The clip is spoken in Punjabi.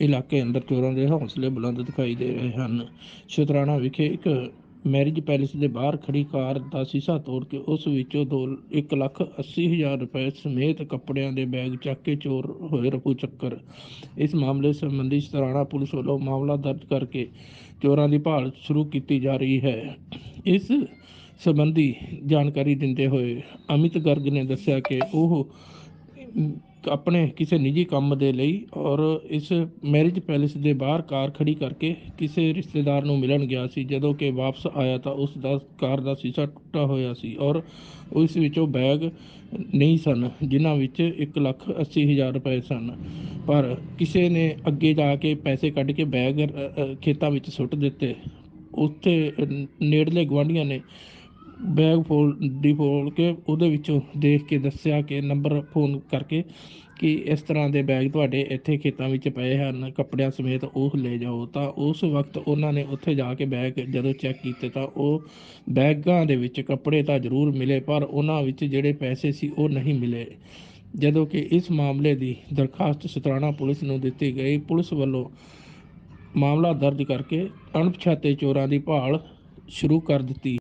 ਇਲਾਕੇ ਅੰਦਰ ਚੋਰਾਂ ਦੇ ਹੌਸਲੇ ਬੁਲੰਦ ਦਿਖਾਈ ਦੇ ਰਹੇ ਹਨ। ਸ਼ਤਰਾਣਾ ਵਿਖੇ ਇੱਕ ਮੈਰਿਜ ਪੈਲੇਸ ਦੇ ਬਾਹਰ ਖੜੀ ਕਾਰ ਦਾ ਸ਼ੀਸ਼ਾ ਤੋੜ ਕੇ ਉਸ ਵਿੱਚੋਂ ਦੋ, ਇੱਕ ਲੱਖ ਅੱਸੀ ਹਜ਼ਾਰ ਰੁਪਏ ਸਮੇਤ ਕੱਪੜਿਆਂ ਦੇ ਬੈਗ ਚੱਕ ਕੇ ਚੋਰ ਹੋਏ ਰਫੂ ਚੱਕਰ। ਇਸ ਮਾਮਲੇ ਸੰਬੰਧੀ ਸ਼ਤਰਾਣਾ ਪੁਲਿਸ ਵੱਲੋਂ ਮਾਮਲਾ ਦਰਜ ਕਰਕੇ ਚੋਰਾਂ ਦੀ ਭਾਲ ਸ਼ੁਰੂ ਕੀਤੀ ਜਾ ਰਹੀ ਹੈ। ਇਸ ਸੰਬੰਧੀ ਜਾਣਕਾਰੀ ਦਿੰਦੇ ਹੋਏ ਅਮਿਤ ਗਰਗ ਨੇ ਦੱਸਿਆ ਕਿ ਉਹ ਆਪਣੇ ਕਿਸੇ ਨਿੱਜੀ ਕੰਮ ਦੇ ਲਈ ਔਰ ਇਸ ਮੈਰਿਜ ਪੈਲੇਸ ਦੇ ਬਾਹਰ ਕਾਰ ਖੜੀ ਕਰਕੇ ਕਿਸੇ ਰਿਸ਼ਤੇਦਾਰ ਨੂੰ ਮਿਲਣ ਗਿਆ ਸੀ। ਜਦੋਂ ਕਿ ਵਾਪਸ ਆਇਆ ਤਾਂ ਉਸ ਦਾ ਕਾਰ ਦਾ ਸ਼ੀਸ਼ਾ ਟੁੱਟਾ ਹੋਇਆ ਸੀ ਔਰ ਉਸ ਵਿੱਚੋਂ ਬੈਗ ਨਹੀਂ ਸਨ, ਜਿਨ੍ਹਾਂ ਵਿੱਚ 1 ਲੱਖ 80 ਹਜ਼ਾਰ ਰੁਪਏ ਸਨ। ਪਰ ਕਿਸੇ ਨੇ ਅੱਗੇ ਜਾ ਕੇ ਪੈਸੇ ਕੱਢ ਕੇ ਬੈਗ ਖੇਤਾਂ ਵਿੱਚ ਸੁੱਟ ਦਿੱਤੇ। ਉੱਥੇ ਨੇੜਲੇ ਗੁਆਂਢੀਆਂ ਨੇ ਬੈਗ ਫੋਲ, ਦੀ ਫੋਲ ਕੇ ਉਹਦੇ ਵਿੱਚੋਂ ਦੇਖ ਕੇ ਦੱਸਿਆ ਕਿ ਨੰਬਰ ਫੋਨ ਕਰਕੇ ਕਿ ਇਸ ਤਰ੍ਹਾਂ ਦੇ ਬੈਗ ਤੁਹਾਡੇ ਇੱਥੇ ਖੇਤਾਂ ਵਿੱਚ ਪਏ ਹਨ, ਕੱਪੜਿਆਂ ਸਮੇਤ ਉਹ ਲੈ ਜਾਓ। ਤਾਂ ਉਸ ਵਕਤ ਉਹਨਾਂ ਨੇ ਉੱਥੇ ਜਾ ਕੇ ਬੈਗ ਜਦੋਂ ਚੈੱਕ ਕੀਤੇ ਤਾਂ ਉਹ ਬੈਗਾਂ ਦੇ ਵਿੱਚ ਕੱਪੜੇ ਤਾਂ ਜ਼ਰੂਰ ਮਿਲੇ, ਪਰ ਉਹਨਾਂ ਵਿੱਚ ਜਿਹੜੇ ਪੈਸੇ ਸੀ ਉਹ ਨਹੀਂ ਮਿਲੇ। ਜਦੋਂ ਕਿ ਇਸ ਮਾਮਲੇ ਦੀ ਦਰਖਾਸਤ ਸ਼ਤਰਾਣਾ ਪੁਲਿਸ ਨੂੰ ਦਿੱਤੀ ਗਈ, ਪੁਲਿਸ ਵੱਲੋਂ ਮਾਮਲਾ ਦਰਜ ਕਰਕੇ ਅਣਪਛਾਤੇ ਚੋਰਾਂ ਦੀ ਭਾਲ ਸ਼ੁਰੂ ਕਰ ਦਿੱਤੀ।